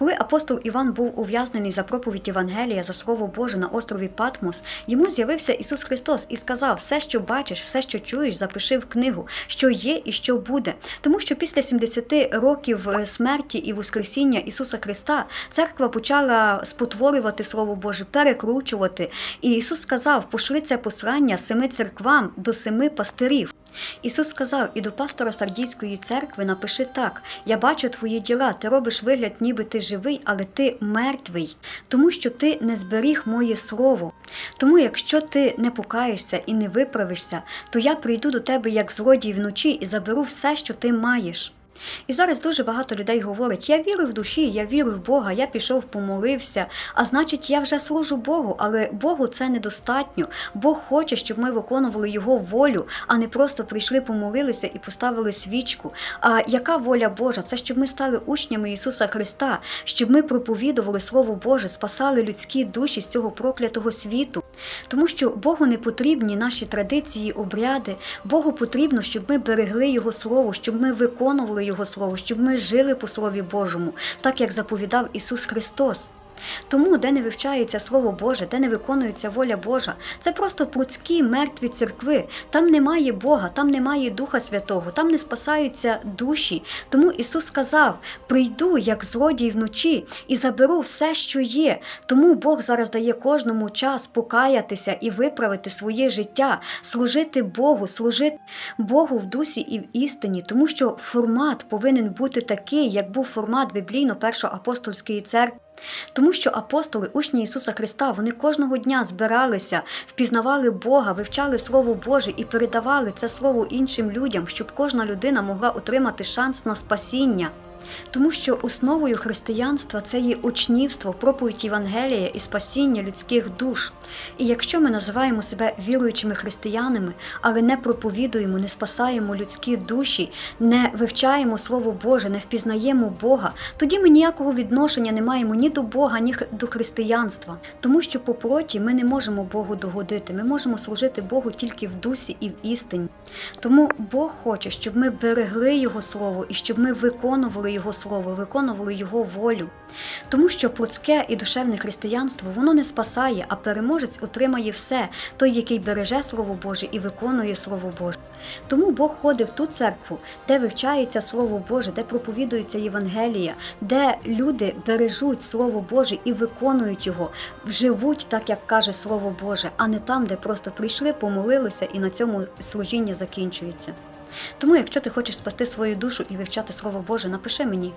Коли апостол Іван був ув'язнений за проповідь Євангелія за Слово Боже на острові Патмос, йому з'явився Ісус Христос і сказав: все, що бачиш, все, що чуєш, запиши в книгу, що є і що буде. Тому що після 70 років е, смерті і Воскресіння Ісуса Христа церква почала спотворювати Слово Боже, перекручувати. І Ісус сказав: пошли це послання семи церквам до семи пастирів. Ісус сказав і до пастора Сардійської церкви напиши так: Я бачу твої діла, ти робиш вигляд, ніби ти живий, але ти мертвий, тому що ти не зберіг моє слово. Тому, якщо ти не покаєшся і не виправишся, то я прийду до тебе як злодій вночі і заберу все, що ти маєш. І зараз дуже багато людей говорять: я вірю в душі, я вірю в Бога, я пішов, помолився. А значить, я вже служу Богу, але Богу це недостатньо. Бог хоче, щоб ми виконували Його волю, а не просто прийшли, помолилися і поставили свічку. А яка воля Божа? Це щоб ми стали учнями Ісуса Христа, щоб ми проповідували Слово Боже, спасали людські душі з цього проклятого світу. Тому що Богу не потрібні наші традиції, обряди. Богу потрібно, щоб ми берегли Його Слово, щоб ми виконували Його Слово, щоб ми жили по Слові Божому, так як заповідав Ісус Христос. Тому, де не вивчається Слово Боже, де не виконується воля Божа, це просто плотські мертві церкви. Там немає Бога, там немає Духа Святого, там не спасаються душі. Тому Ісус сказав: прийду як злодій вночі і заберу все, що є. Тому Бог зараз дає кожному час покаятися і виправити своє життя, служити Богу, служити Богу в дусі і в істині, тому що формат повинен бути такий, як був формат біблійно-першоапостольської церкви. Тому що апостоли, учні Ісуса Христа, вони кожного дня збиралися, впізнавали Бога, вивчали Слово Боже і передавали це слово іншим людям, щоб кожна людина могла отримати шанс на спасіння. Тому що основою християнства це є учнівство, проповідь Євангелія і спасіння людських душ. І якщо ми називаємо себе віруючими християнами, але не проповідуємо, не спасаємо людські душі, не вивчаємо Слово Боже, не впізнаємо Бога, тоді ми ніякого відношення не маємо ні до Бога, ні до християнства. Тому що по плоті ми не можемо Богу догодити, ми можемо служити Богу тільки в дусі і в істині. Тому Бог хоче, щоб ми берегли Його Слово і щоб ми виконували Його Слово, виконували Його волю. Тому що плотське і душевне християнство воно не спасає, а переможець отримає все, той, який береже Слово Боже і виконує Слово Боже. Тому Бог ходить в ту церкву, де вивчається Слово Боже, де проповідується Євангелія, де люди бережуть Слово Боже і виконують його, живуть так, як каже Слово Боже, а не там, де просто прийшли, помолилися і на цьому служіння закінчується. Тому, якщо ти хочеш спасти свою душу і вивчати Слово Боже, напиши мені.